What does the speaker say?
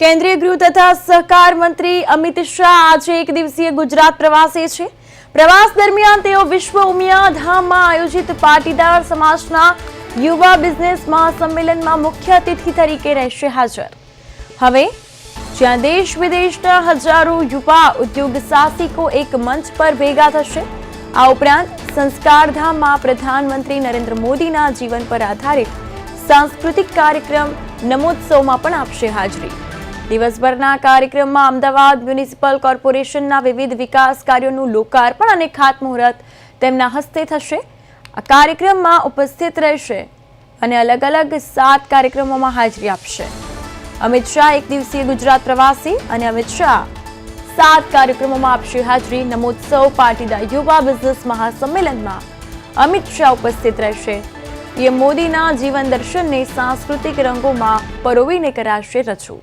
કેન્દ્રીય ગૃહ તથા સહકાર મંત્રી અમિત શાહ આજે એક દિવસીય ગુજરાત પ્રવાસે છે. પ્રવાસ દરમિયાન તેઓ વિશ્વ ઉમિયા ધામમાં આયોજિત પાટીદાર સમાજના યુવા બિઝનેસ મહાસંમેલનમાં મુખ્ય અતિથિ તરીકે રહેશે હાજર. હવે, જ્યાં દેશ વિદેશના હજારો યુવા ઉદ્યોગ સાહસિકો એક મંચ પર ભેગા થશે, આ ઉપરાંત સંસ્કારધામમાં પ્રધાનમંત્રી નરેન્દ્ર મોદીના જીવન પર આધારિત સાંસ્કૃતિક કાર્યક્રમ નમોત્સવમાં પણ આપશે હાજરી. દિવસભરના કાર્યક્રમમાં અમદાવાદ મ્યુનિસિપલ કોર્પોરેશનના વિવિધ વિકાસ કાર્યોનું લોકાર્પણ અને ખાતમુહૂર્ત તેમના હસ્તે થશે. આ કાર્યક્રમમાં ઉપસ્થિત રહેશે અને અલગ અલગ સાત કાર્યક્રમોમાં હાજરી આપશે. અમિત શાહ એક દિવસીય ગુજરાત પ્રવાસી અને અમિત શાહ સાત કાર્યક્રમોમાં આપશે હાજરી. નમોત્સવ પાટીદાર યુવા બિઝનેસ મહાસંમેલનમાં અમિત શાહ ઉપસ્થિત રહેશે. પીએમ મોદીના જીવન દર્શનને સાંસ્કૃતિક રંગોમાં પરોવીને કરાશે રજૂ.